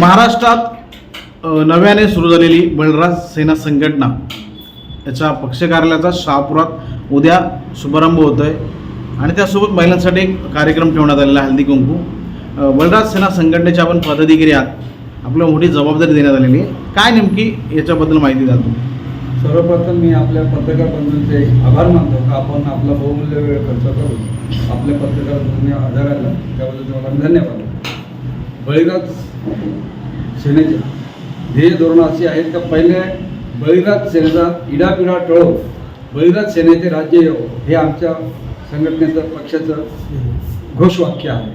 महाराष्ट्रात नव्याने सुरू झालेली बलराज सेना संघटना याच्या पक्ष कार्यालयाचा शहापुरात उद्या शुभारंभ होतो आहे आणि त्यासोबत महिलांसाठी एक कार्यक्रम ठेवण्यात आलेला आहे हल्दी कुंकू. अ, सेना संघटनेच्या आपण पदाधिकारी आहात. आपल्याला मोठी जबाबदारी देण्यात आलेली आहे. काय नेमकी याच्याबद्दल माहिती जातो सर्वप्रथम मी आपल्या पत्रकार बंधूंचे आभार मानतो का आपण आपला बहुमूल्य वेळ खर्च करून आपल्या पत्रकार बंधूंनी आधार आला. त्याबद्दल तुम्हाला धन्यवाद. बळीराज सेनेच्या. ध्येय धोरण अशी आहेत का? पहिले बळीराज सेनेचा इडापिडा टळो. बळीराज सेनेचे राज्य येऊ हे आमच्या संघटनेचं पक्षाचं घोषवाक्य आहे.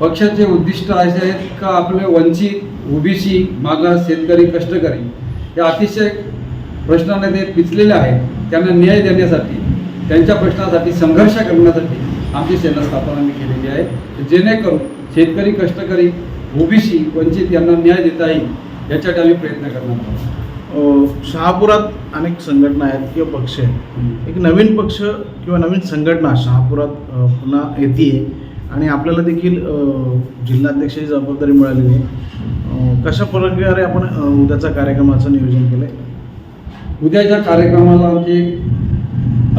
पक्षाचे उद्दिष्ट असे आहेत का? आपले वंचित ओबीसी मागास शेतकरी कष्टकरी हे अतिशय प्रश्नाने ते पिचलेले आहेत. त्यांना न्याय देण्यासाठी त्यांच्या प्रश्नासाठी संघर्ष करण्यासाठी आमची सेना स्थापना केलेली आहे. जेणेकरून शेतकरी कष्टकरी ओबीसी वंचित यांना न्याय देता येईल याच्यासाठी आम्ही प्रयत्न करणार आहोत. शहापुरात अनेक संघटना आहेत किंवा पक्ष आहेत. एक नवीन पक्ष किंवा नवीन संघटना शहापुरात पुन्हा येते आणि आपल्याला देखील जिल्हाध्यक्षाची जबाबदारी मिळालेली आहे. कशा प्रकारे आपण अ, उद्याच्या कार्यक्रमाचं नियोजन केलं आहे उद्याच्या कार्यक्रमाला आमचे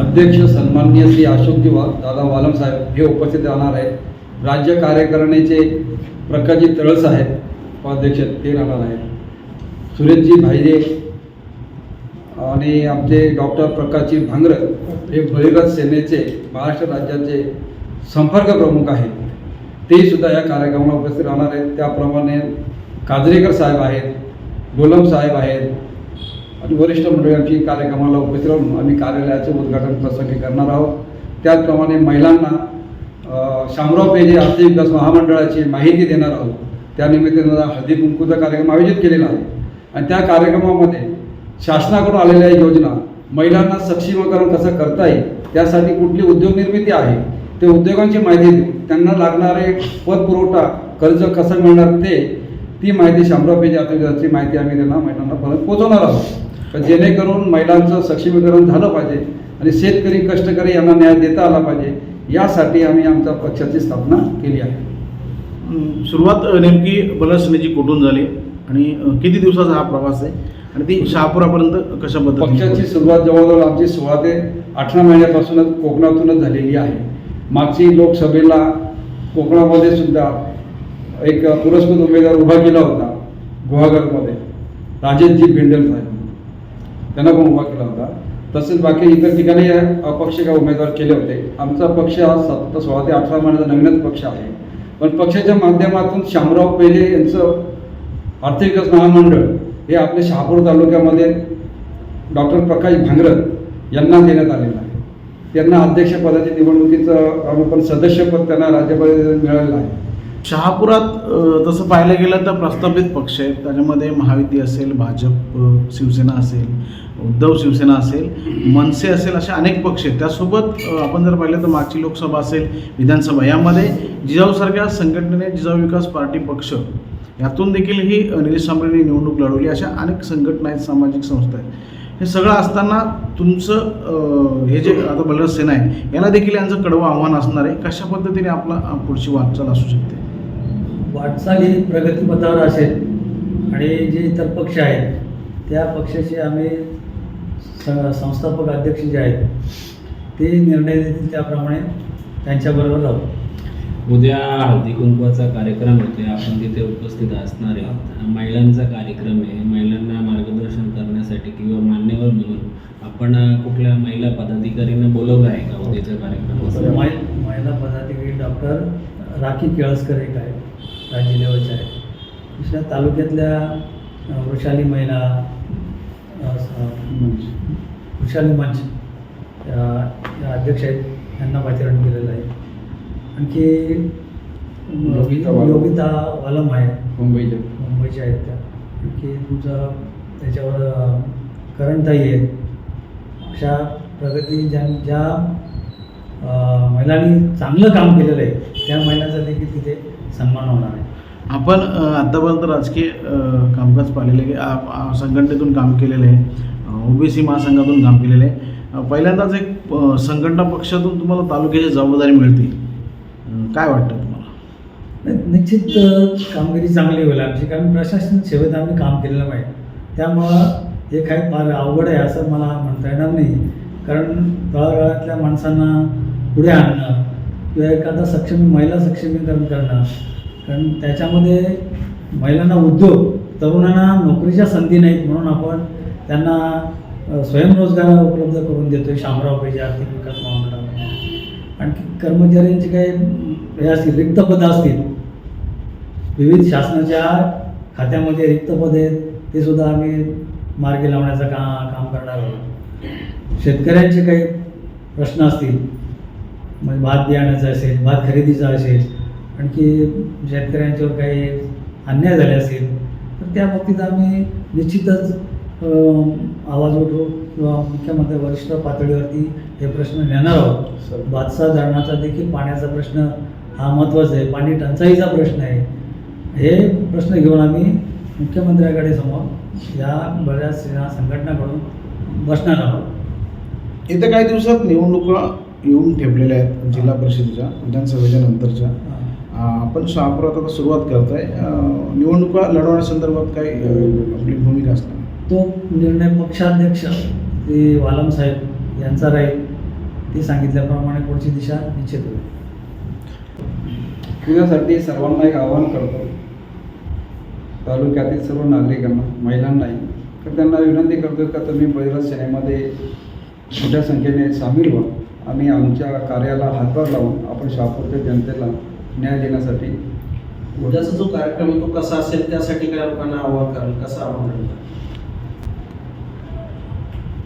अध्यक्ष सन्माननीय श्री अशोक दिवा दादा वालम साहेब हे उपस्थित राहणार आहेत. राज्य कार्यकारिणीचे प्रकाशजी तळस आहेत उपाध्यक्ष ते राहणार आहेत. सुरेशजी भाईजे आणि आमचे डॉक्टर प्रकाशजी भांगर हे बळीराज सेनेचे महाराष्ट्र राज्याचे संपर्क प्रमुख आहेत. ते सुद्धा या कार्यक्रमाला उपस्थित राहणार आहेत. त्याप्रमाणे काजरेकर साहेब आहेत गोलम साहेब आहेत आणि वरिष्ठ मंडळी कार्यक्रमाला उपस्थित राहून आम्ही कार्यालयाचे उद्घाटन प्रसंगी करणार आहोत. त्याचप्रमाणे महिलांना शामराव पेजे आर्थिक विकास महामंडळाची माहिती देणार आहोत. त्यानिमित्तानं हळदी कुंकूचा कार्यक्रम आयोजित केलेला आहे. आणि त्या कार्यक्रमामध्ये शासनाकडून आलेल्या योजना महिलांना सक्षमीकरण कसं करता येईल त्यासाठी कुठली उद्योग निर्मिती आहे ते उद्योगांची माहिती देऊन त्यांना लागणारे पतपुरवठा कर्ज कसं मिळणार ते ती माहिती शामराव पेजे आर्थिक माहिती आम्ही त्यांना महिलांना परत पोहोचवणार आहोत. जेणेकरून महिलांचं सक्षमीकरण झालं पाहिजे आणि शेतकरी कष्टकरी यांना न्याय देता आला पाहिजे. यासाठी आम्ही आमच्या पक्षाची स्थापना केली आहे. सुरुवात नेमकी बलसनेची कुठून झाली आणि किती दिवसाचा हा प्रवास आहे आणि ती शहापुरापर्यंत कशा पक्षाची सुरुवात जवळजवळ आमची सोळा ते अठरा महिन्यापासूनच कोकणातूनच झालेली आहे. मागची लोकसभेला कोकणामध्ये सुद्धा एक पुरस्कृत उमेदवार उभा केला होता गुहागरमध्ये. राजेशजी भेंडेल साहेब. त्यांना पण उभा केला होता. तसेच बाकी इतर ठिकाणी अपक्ष का उमेदवार केले होते. आमचा पक्ष हा सत्त सोळा ते अठरा महिन्याचा नवीनच पक्ष आहे. पण पक्षाच्या माध्यमातून शामराव पेले यांचं आर्थिक विकास महामंडळ हे आपल्या शहापूर तालुक्यामध्ये डॉक्टर प्रकाश भांगरत यांना देण्यात आलेलं आहे. त्यांना अध्यक्षपदाची निवडणुकीचं आपण पण सदस्यपद त्यांना राज्यपाल मिळालेलं आहे. शहापुरात तसं पाहायला गेलं तर प्रस्थापित पक्ष आहेत. त्याच्यामध्ये महायुती असेल भाजप शिवसेना असेल उद्धव शिवसेना असेल मनसे असेल असे अनेक पक्ष आहेत. त्यासोबत आपण जर पाहिलं तर मागची लोकसभा असेल विधानसभा यामध्ये जिजाऊसारख्या संघटनेने जिजाऊ विकास पार्टी पक्ष यातून देखील ही निलेश सांबरेंनी निवडणूक लढवली. अशा अनेक संघटना आहेत सामाजिक संस्था आहेत. हे सगळं असताना तुमचं हे जे आता बलराज सेना आहे याला देखील यांचं कडवं आव्हान असणार आहे. कशा पद्धतीने आपला पुढची वाटचाल असू शकते? वाटचाल ही प्रगतीपथावर असेल आणि जे इतर पक्ष आहेत त्या पक्षाचे आम्ही स- संस्थापक अध्यक्ष जे आहेत ते निर्णय देतील त्याप्रमाणे त्यांच्याबरोबर राहू. उद्या हळदी कुंकवाचा कार्यक्रम होते आपण तिथे उपस्थित असणार आहे हा महिलांचा कार्यक्रम आहे. महिलांना मार्गदर्शन करण्यासाठी किंवा मान्यवर म्हणून आपण कुठल्या महिला पदाधिकाऱ्यांना बोलवलं आहे का उद्याच्या कार्यक्रमासाठी महि- महिला पदाधिकारी डॉक्टर राखी केळसकर एक आहे राज्य लेवलच्या आहे दुसऱ्या तालुक्यातल्या वृषाली महिला वृषाली मंच या अध्यक्ष आहेत त्यांना पाचारण केलेलं आहे. आणखी योगिता वालम. आहे. मुंबईच्या. मुंबईच्या आहेत त्या. आणखी तुमचं त्याच्यावर करणताई आहे. अशा प्रगती ज्या ज्या महिलांनी चांगलं काम केलेलं आहे त्या महिलांचा देखील तिथे सन्मान होणार आहे. आपण आत्तापर्यंत राजकीय कामकाज पाहिलेलं आहे. की संघटनेतून काम केलेलं आहे. ओबीसी महासंघातून काम केलेलं आहे. पहिल्यांदाच एक संघटना पक्षातून तुम्हाला तालुक्याची जबाबदारी मिळते. काय वाटतं तुम्हाला? नाही, निश्चित कामगिरी चांगली होईल. आमची कारण प्रशासन सेवेत आम्ही काम केलेलं पाहिजे त्यामुळं हे काही फार अवघड आहे असं मला म्हणता येणार नाही. कारण तळागाळातल्या माणसांना पुढे आणणं किंवा एखादा सक्षम महिला सक्षमीकरण करणं कारण त्याच्यामध्ये महिलांना उद्योग तरुणांना नोकरीच्या संधी नाहीत म्हणून आपण त्यांना स्वयंरोजगार उपलब्ध करून देतोय शामराव पाहिजे आर्थिक विकास महामंडळामध्ये. आणखी कर्मचाऱ्यांचे काही हे असतील रिक्त पदं असतील विविध शासनाच्या खात्यामध्ये रिक्त पद आहेत ते सुद्धा आम्ही मार्गी लावण्याचं का काम करणार आहोत. शेतकऱ्यांचे काही प्रश्न असतील म्हणजे भात बियाण्याचा असेल भात खरेदीचा असेल आणखी शेतकऱ्यांच्यावर काही अन्याय झाले असेल तर त्या बाबतीत आम्ही निश्चितच आवाज उठवू किंवा मुख्यमंत्री वरिष्ठ पातळीवरती हे प्रश्न नेणार आहोत. भातसा धरणाचा देखील पाण्याचा प्रश्न हा महत्त्वाचा आहे. पाणी टंचाईचा प्रश्न आहे. हे प्रश्न घेऊन आम्ही मुख्यमंत्र्याकडे समोर या बऱ्याच संघटनाकडून बसणार आहोत. येत्या काही दिवसात निवडणुका येऊन ठेपलेल्या आहेत जिल्हा परिषदेच्या विधानसभेच्या नंतरच्या. आपण शहापुरात आता सुरुवात करताय. निवडणुका लढवण्यासंदर्भात काही आपली भूमिका असणार तो निर्णय पक्षाध्यक्ष ते वालम साहेब यांचा राहील ते सांगितल्याप्रमाणे पुढची दिशा निश्चित होईल. त्यासाठी सर्वांना एक आवाहन करतो. तालुक्यातील सर्व नागरिकांना महिलांनाही. तर त्यांना विनंती करतो का तुम्ही बळीराज सेनेमध्ये मोठ्या संख्येने सामील व्हा. आणि आमच्या कार्याला हातभार लावून आपण शहापूरच्या जनतेला न्याय देण्यासाठी उद्याचा जो कार्यक्रम आहे तो कसा असेल त्यासाठी काय लोकांना आव्हान कराल कसं आव्हान?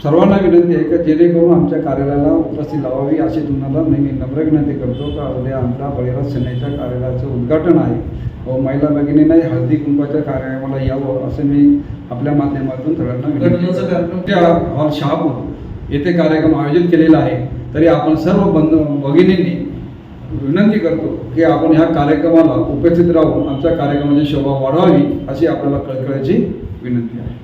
सर्वांना विनंती आहे का जेणेकरून आमच्या कार्यालयाला उपस्थित लावावी अशी तुम्हाला मी नम्र विनंती करतो का उद्या आमच्या बळीराज सेनेच्या कार्यालयाचं उद्घाटन आहे व महिला भगिनींनाही हळदी कुंकवाच्या कार्यक्रमाला यावं असं मी आपल्या माध्यमातून सगळ्यांना. कार्यक्रम? त्या हॉल शहापूर येथे कार्यक्रम आयोजित केलेला आहे तरी आपण सर्व बंधू भगिनींनी विनंती करतो की आपण ह्या कार्यक्रमाला उपस्थित राहून आमच्या कार्यक्रमाची शोभा वाढवावी अशी आपल्याला कळकळीची विनंती आहे.